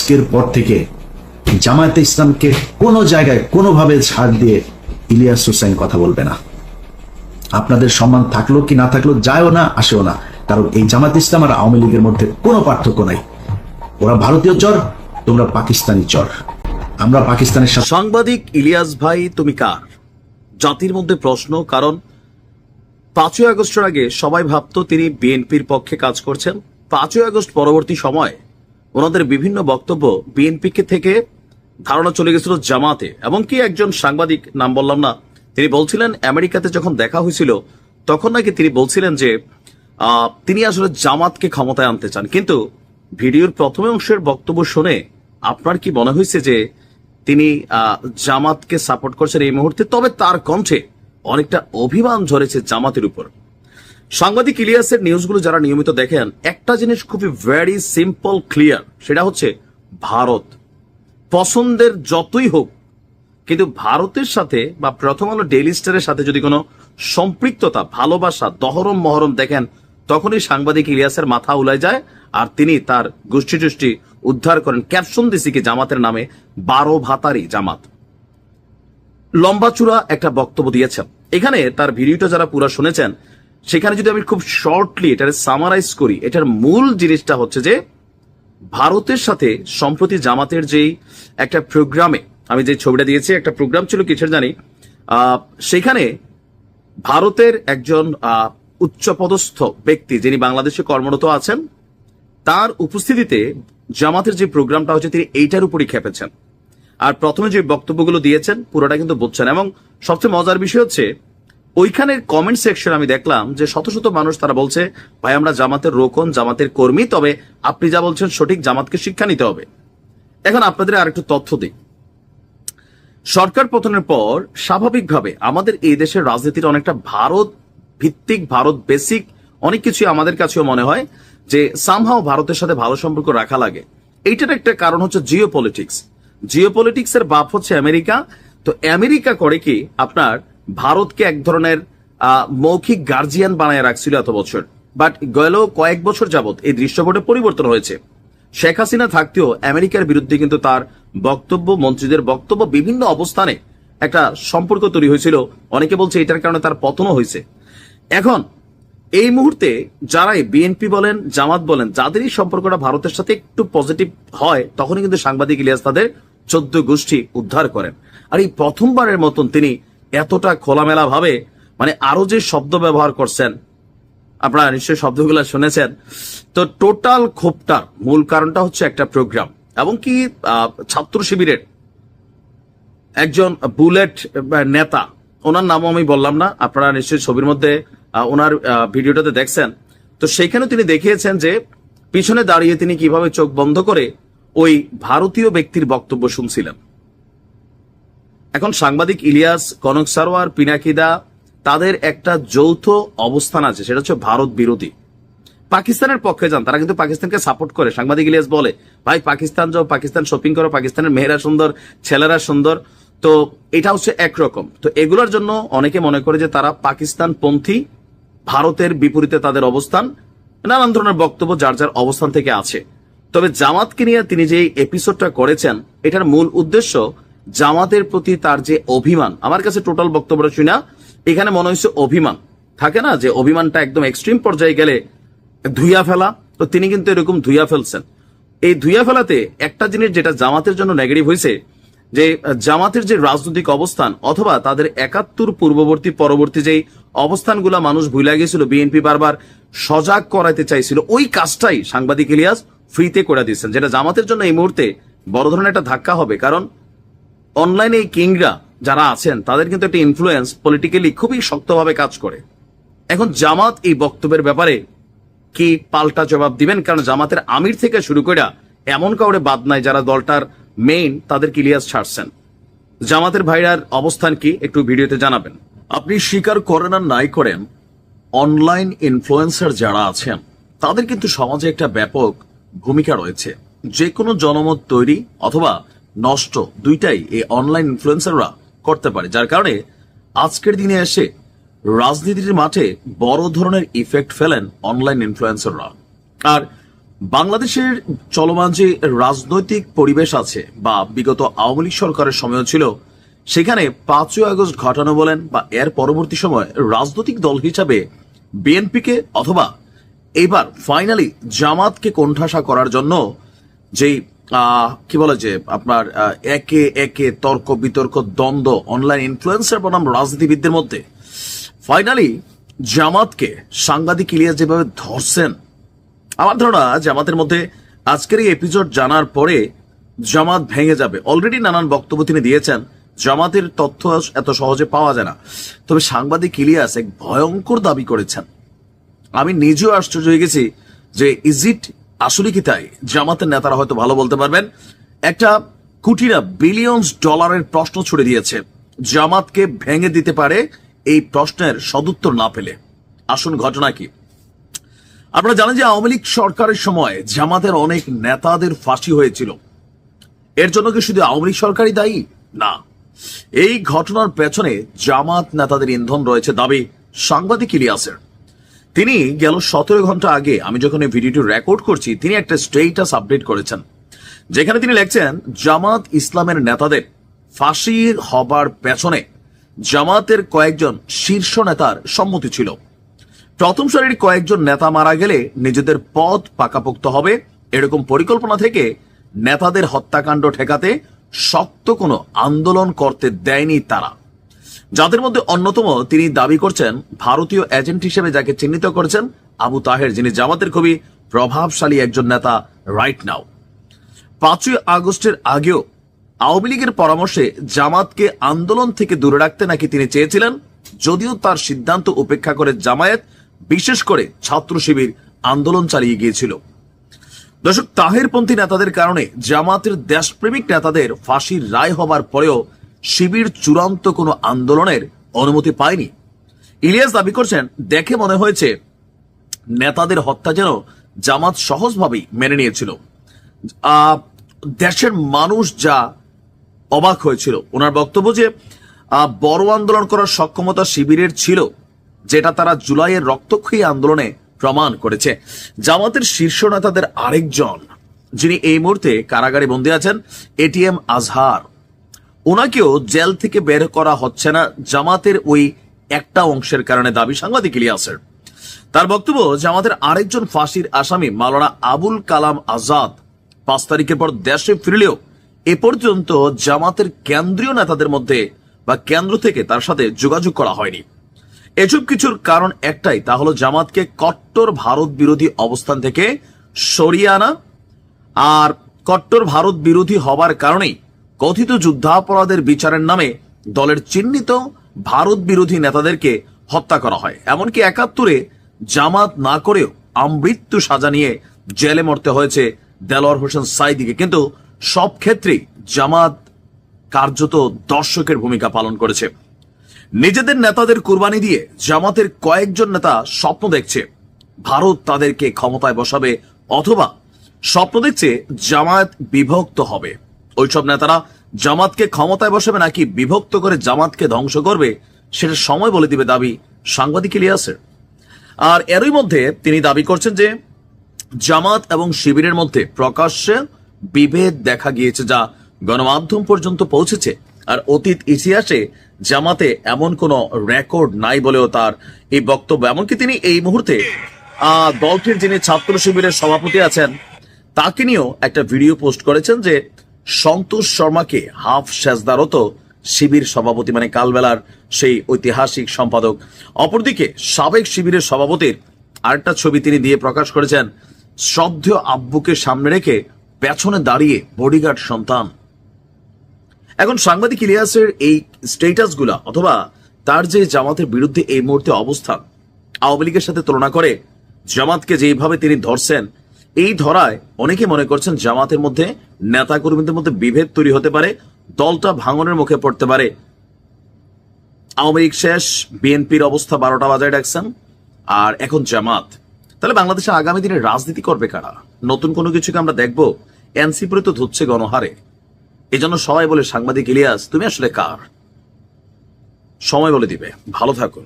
আজকের পর থেকে জামায়াতে ইসলামকে কোনো জায়গায় কোনোভাবে ছাড় দিয়ে ইলিয়াস হোসেন কথা বলবে না। আপনাদের সম্মান থাকল কি না থাকল যায়ও না, আসেও না। কারণ এই জামাত ইসলাম আর আওয়ামী লীগের মধ্যে কোনো পার্থক্য নাই। ওরা ভারতীয় চর, তোমরা পাকিস্তানি চর। আমরা পাকিস্তানের সাংবাদিক ইলিয়াস ভাই, তুমি কার? জাতির মধ্যে প্রশ্ন, কারণ পাঁচই আগস্টের আগে সবাই ভাবতো তিনি বিএনপির পক্ষে কাজ করছেন। পাঁচই আগস্ট পরবর্তী সময় ওনাদের বিভিন্ন বক্তব্য বিএনপিকে থেকে ধারণা চলে গেছিল জামাতে। এবং কি একজন সাংবাদিক নাম বললাম না, তিনি বলছিলেন আমেরিকাতে যখন দেখা হয়েছিল, তখন নাকি তিনি বলছিলেন যে তিনি আসলে জামাতকে ক্ষমতায় আনতে চান। কিন্তু ভিডিওর প্রথম অংশের বক্তব্য শুনে আপনার কি মনে হয়েছে যে, তিনি জামাতকে সাপোর্ট করছেন এই মুহূর্তে? তবে তার কণ্ঠে অনেকটা অভিমান ঝরেছে জামাতের উপর। সাংবাদিক ইলিয়াসের নিউজগুলো যারা নিয়মিত দেখেন, একটা জিনিস খুবই ভেরি সিম্পল ক্লিয়ার সেটা হচ্ছে ভারত। পছন্দের যতই হোক, কিন্তু ভারতের সাথে বা প্রথম আলো ডেইলি স্টারের সাথে যদি কোনো সম্পৃক্ততা, ভালোবাসা, দহরম, মহরম দেখেন, তখনই সাংবাদিক ইলিয়াসের মাথা উলায় যায় আর তিনি তার গোষ্ঠী টুষ্টি উদ্ধার করেন ক্যাপশন দিছি কি জামাতের নামে, বারো ভাতারি জামাত। লম্বা চূড়া একটা বক্তব্য দিয়েছেন। এখানে তার ভিডিওটা যারা পুরা শুনেছেন সেখানে যদি আমি খুব শর্টলি এটার সামারাইজ করি, এটার মূল জিনিসটা হচ্ছে যে, ভারতের সাথে সম্প্রতি জামাতের যেই একটা প্রোগ্রামে আমি যে ছবিটা দিয়েছি, একটা প্রোগ্রাম ছিল কিসের জানি সেখানে ভারতের একজন উচ্চপদস্থ ব্যক্তি যিনি বাংলাদেশে কর্মরত আছেন, তার উপস্থিতিতে জামাতের যে প্রোগ্রামটা হচ্ছে তিনি এইটার উপরই খেপেছেন। আর প্রথমে যে বক্তব্যগুলো দিয়েছেন, পুরোটা কিন্তু বুঝছেন। এবং সবচেয়ে মজার বিষয় হচ্ছে ওইখানের কমেন্ট সেকশন আমি দেখলাম যে শত শত মানুষ তারা বলছে, ভাই, আমরা জামাতের রোকন, জামাতের কর্মী, তবে আপনি যা বলছেন সঠিক, জামাতকে শিক্ষা নিতে হবে। এখন আপনাদের আরেকটু তথ্য দিই। সরকার পতনের পর স্বাভাবিকভাবে আমাদের এই দেশের রাজনীতির অনেকটা ভারত ভিত্তিক, ভারত বেসিক অনেক কিছুই আমাদের কাছেও মনে হয় যে সামহাও ভারতের সাথে ভালো সম্পর্ক রাখা লাগে। এইটার একটা কারণ হচ্ছে জিও পলিটিক্স জিও পলিটিক্স এর বাপ হচ্ছে আমেরিকা। তো আমেরিকা করে কি আপনার ভারতকে এক ধরনের মৌখিক গার্জিয়ান বানায় রাখছিল এত বছর। বাট গেল কয়েক বছর যাবত এই দৃশ্যপটে পরিবর্তন হয়েছে। শেখ হাসিনা থাকতেও আমেরিকার বিরুদ্ধে কিন্তু তার বক্তব্য, মন্ত্রীদের বক্তব্য বিভিন্ন অবস্থানে একটা সম্পর্ক তৈরি হয়েছিল। অনেকে বলছে এটার কারণে তার পতনও হয়েছে। এখন, এই মুহূর্তে যারাই বিএনপি বলেন, জামাত বলেন, যাদেরই সম্পর্কটা ভারতের সাথে একটু পজিটিভ হয়, তখনই কিন্তু সাংবাদিক ইলিয়াস তাদের চোদ্দ গোষ্ঠী উদ্ধার করেন। আর এই প্রথমবারের মতন তিনি এতটা খোলামেলা ভাবে মানে আরও যে শব্দ ব্যবহার করছেন, আপনারা নিশ্চয়ই শব্দগুলো শুনেছেন, তো টোটাল ক্ষোভটার মূল কারণটা হচ্ছে একটা প্রোগ্রাম এবং কি ছাত্র শিবিরের একজন বুলেট নেতা, ওনার নামও আমি বললাম না, আপনারা নিশ্চয়ই ছবির মধ্যে ওনার ভিডিওটাতে দেখছেন, তো সেইখানে তিনি দেখিয়েছেন যে পিছনে দাঁড়িয়ে তিনি কীভাবে চোখ বন্ধ করে ওই ভারতীয় ব্যক্তির বক্তব্য শুনছিলেন। এখন সাংবাদিক ইলিয়াস, কনক সারোয়ার, পিনাকিদা, তাদের একটা যৌথ অবস্থান আছে, সেটা হচ্ছে ভারত বিরোধী। পাকিস্তানের পক্ষে যান, তারা কিন্তু পাকিস্তানকে সাপোর্ট করে। সাংবাদিক ইলিয়াস বলে, ভাই, পাকিস্তান যাও, পাকিস্তান শপিং করো, পাকিস্তানের মেয়েরা সুন্দর, ছেলেরা সুন্দর। তো এটা হচ্ছে একরকম তো এগুলোর জন্য অনেকে মনে করে যে তারা পাকিস্তান পন্থী ভারতের বিপরীতে তাদের অবস্থান, নানান ধরনের বক্তব্য যার যার অবস্থান থেকে আছে। তবে জামাতকে নিয়ে তিনি যে এপিসোডটা করেছেন, এটার মূল উদ্দেশ্য জামাতের প্রতি তার যে অভিমান, আমার কাছে টোটাল বক্তব্যটা শুনা এখানে মনে হয়েছে অভিমান। থাকে না যে অভিমানটা একদম এক্সট্রিম পর্যায়ে গেলে ধুইয়া ফেলা, তো তিনি কিন্তু এরকম ধুইয়া ফেলছেন। এই ধুইয়া ফেলাতে একটা জিনিস যেটা জামাতের জন্য নেগেটিভ হয়েছে, যে জামাতের যে রাজনৈতিক অবস্থান অথবা তাদের একাত্তর পূর্ববর্তী, পরবর্তী যেই অবস্থানগুলা মানুষ ভুলে গেছিল বিএনপি বারবার সজাগ করাইতে চাইছিল, ওই কাজটাই সাংবাদিক ইলিয়াস ফ্রিতে করে দিয়েছেন, যেটা জামাতের জন্য এই মুহূর্তে বড় ধরনের একটা ধাক্কা হবে। কারণ অনলাইনে এই কিংরা যারা আছেন, তাদের কিন্তু একটা ইনফ্লুয়েন্স পলিটিক্যালি খুবই শক্তভাবে কাজ করে। এখন জামাত এই বক্তব্যের ব্যাপারে কি পাল্টা জবাব দিবেন? কারণ জামাতের আমির থেকে শুরু করে এমন কাউরে বাদ নাই যারা দলটার মেইন তাদের কিলিয়াস ছাড়ছেন। জামাতের ভাইরার অবস্থান কি একটু ভিডিওতে জানাবেন। আপনি স্বীকার করেন আর নাই করেন অনলাইন ইনফ্লুয়েন্সার যারা আছেন, তাদের কিন্তু সমাজে একটা ব্যাপক ভূমিকা রয়েছে। যে কোনো জনমত তৈরি অথবা নষ্ট। দুইটাই এই অনলাইন ইনফ্লুয়েন্সাররা করতে পারে। যার কারণে আজকের দিনে এসে রাজনীতির মাঠে বড় ধরনের ইফেক্ট ফেলেন অনলাইন ইনফ্লুয়েন্সাররা আর বাংলাদেশের চলমান যে রাজনৈতিক পরিবেশ আছে বা বিগত আওয়ামী লীগ সরকারের সময় ছিল, সেখানে পাঁচই আগস্ট ঘটানো বলেন বা এর পরবর্তী সময় রাজনৈতিক দল হিসাবে বিএনপিকে অথবা এবার ফাইনালি জামাতকে কোণঠাসা করার জন্য যেই কি বলে যে, আপনার একে একে তর্ক, বিতর্ক, দ্বন্দ্ব অনলাইন ইনফ্লুয়েন্সার বনাম রাজনীতিবিদদের মধ্যে। ফাইনালি জামাতকে সাংবাদিক ইলিয়াস যেভাবে ধরছেন, আমার ধারণা জামাতের মধ্যে আজকের এই এপিসোড জানার পরে জামাত ভেঙে যাবে। অলরেডি নানান বক্তব্য তিনি দিয়েছেন, জামাতের তথ্য এত সহজে পাওয়া যায় না। তবে সাংবাদিক ইলিয়াস এক ভয়ঙ্কর দাবি করেছেন। আমি নিজেও আশ্চর্য হয়ে গেছি যে ইজ ইট আসলে কি তাই? জামাতের নেতারা হয়তো ভালো বলতে পারবেন। একটা কুটিরা বিলিয়ন ডলারের প্রশ্ন ছুড়ে দিয়েছে। জামাতকে ভেঙে দিতে পারে এই প্রশ্নের সদুত্তর না পেলে। আসুন ঘটনা কি? আপনারা জানেন যে আওয়ামী লীগ সরকারের সময় জামাতের অনেক নেতাদের ফাঁসি হয়েছিল। এর জন্য কি শুধু আওয়ামী লীগ সরকারই দায়ী? না। এই ঘটনার পেছনে জামাত নেতাদের ইন্ধন রয়েছে দাবি সাংবাদিক ইলিয়াসের। তিনি গেল সতেরো ঘণ্টা আগে আমি যখন এই ভিডিওটি রেকর্ড করছি, তিনি একটা স্টেটাস আপডেট করেছেন, যেখানে তিনি লিখছেন, জামাত ইসলামের নেতাদের ফাঁসির হবার পেছনে জামাতের কয়েকজন শীর্ষ নেতার সম্মতি ছিল। প্রথম সারির কয়েকজন নেতা মারা গেলে নিজেদের পদ পাকাপোক্ত হবে। এরকম পরিকল্পনা থেকে নেতাদের হত্যাকাণ্ড ঠেকাতে শক্ত কোনো আন্দোলন করতে দেয়নি তারা। যাদের মধ্যে অন্যতম তিনি দাবি করছেন, ভারতীয় এজেন্ট হিসেবে যাকে চিহ্নিত করেছেন, আবু তাহের, যিনি জামাতের খুবই প্রভাবশালী একজন নেতা রাইট নাও পাঁচই আগস্টের আগেও আওয়ামী লীগের পরামর্শে জামাতকে আন্দোলন থেকে দূরে রাখতে নাকি তিনি চেয়েছিলেন, যদিও তার সিদ্ধান্ত উপেক্ষা করে জামায়াত বিশেষ করে ছাত্র শিবির আন্দোলন চালিয়ে গিয়েছিল। দর্শক, তাহেরপন্থী নেতাদের কারণে জামাতের দেশপ্রেমিক নেতাদের ফাঁসির রায় হবার পরেও শিবির চূড়ান্ত কোনো আন্দোলনের অনুমতি পায়নি। ইলিয়াস দাবি করছেন, দেখে মনে হয়েছে নেতাদের হত্যা যেন জামাত সহজভাবেই মেনে নিয়েছিল। দেশের মানুষ যা অবাক হয়েছিল। ওনার বক্তব্য যে বড় আন্দোলন করার সক্ষমতা শিবিরের ছিল, যেটা তারা জুলাইয়ের রক্তক্ষয়ী আন্দোলনে প্রমাণ করেছে। জামাতের শীর্ষ নেতাদের আরেকজন, যিনি এই মুহূর্তে কারাগারে বন্দী আছেন এটিএম আজহার। ওনাকেও জেল থেকে বের করা হচ্ছে না, জামাতের ওই একটা অংশের কারণে দাবি সাংবাদিক ইলিয়াসের। তার বক্তব্য, জামাতের আরেকজন ফাঁসির আসামি মাওলানা আবুল কালাম আজাদ পাঁচ তারিখের পর দেশে ফিরলেও এ পর্যন্ত জামাতের কেন্দ্রীয় নেতাদের মধ্যে বা কেন্দ্র থেকে তার সাথে যোগাযোগ করা হয়নি। এসব কিছুর কারণ একটাই, তা হলো জামাতকে কট্টর ভারত বিরোধী অবস্থান থেকে সরিয়ে আনা। আর কট্টর ভারত বিরোধী হবার কারণেই কথিত যুদ্ধাপরাধের বিচারের নামে দলের চিহ্নিত ভারত বিরোধী নেতাদেরকে হত্যা করা হয়। এমনকি একাত্তরে জামাত না করেও আমৃত্যু সাজা নিয়ে জেলে মরতে হয়েছে দেলোয়ার হোসেন সাইদিকে। কিন্তু সব ক্ষেত্রেই জামাত কার্যত দর্শকের ভূমিকা পালন করেছে। নিজেদের নেতাদের কুরবানি দিয়ে জামাতের কয়েকজন নেতা স্বপ্ন দেখছে। ভারত তাদেরকে ক্ষমতায় বসাবে অথবা স্বপ্ন দেখছে জামায়াত বিভক্ত হবে। ওইসব নেতারা জামাতকে ক্ষমতায় বসাবে নাকি বিভক্ত করে জামাতকে ধ্বংস করবে সেটা সময় বলে দিবে দাবি সাংবাদিক ইলিয়াসের। আর এরই মধ্যে তিনি দাবি করছেন যে জামাত এবং শিবিরের মধ্যে প্রকাশ্যে বিভেদ দেখা গিয়েছে যা গণমাধ্যম পর্যন্ত পৌঁছেছে। আর অতীত ইতিহাসে জামাতে এমন কোন রেকর্ড নাই বলেও তার এই বক্তব্য। এমনকি তিনি এই মুহূর্তে দলটির যিনি ছাত্র শিবিরের সভাপতি আছেন, তাকে নিয়েও একটা ভিডিও পোস্ট করেছেন যে সন্তোষ শর্মাকে হাফ সেজদারত শিবির সভাপতি মানে কালবেলার সেই ঐতিহাসিক সম্পাদক। অপরদিকে সাবেক শিবিরের সভাপতির আরেকটা ছবি তিনি দিয়ে প্রকাশ করেছেন শ্রদ্ধেয় আব্বুকে সামনে রেখে পেছনে দাঁড়িয়ে বডিগার্ড সন্তান। এখন সাংবাদিক ইলিয়াসের এই স্টেটাসগুলা অথবা তার যে জামাতের বিরুদ্ধে এই মুহূর্তে অবস্থান, আওয়ামী লীগের সাথে তুলনা করে জামাতকে যেভাবে তিনি ধরছেন এই ধরায় অনেকে মনে করছেন জামাতের মধ্যে নেতা কর্মীদের মধ্যে বিভেদ তৈরি হতে পারে, দলটা ভাঙনের মুখে পড়তে পারে। আওয়ামী লীগ শেষ, বিএনপির অবস্থা বারোটা বাজায় ডাকছেন। আর এখন জামাত। তাহলে বাংলাদেশে আগামী দিনে রাজনীতি করবে কারা? নতুন কোনো কিছুকে আমরা দেখব? এনসিপিরে তো ধুচ্ছে গণহারে। এজন্য সবাই বলে সাংবাদিক ইলিয়াস, তুমি আসলে কার? সময় বলে দিবে। ভালো থাকুন।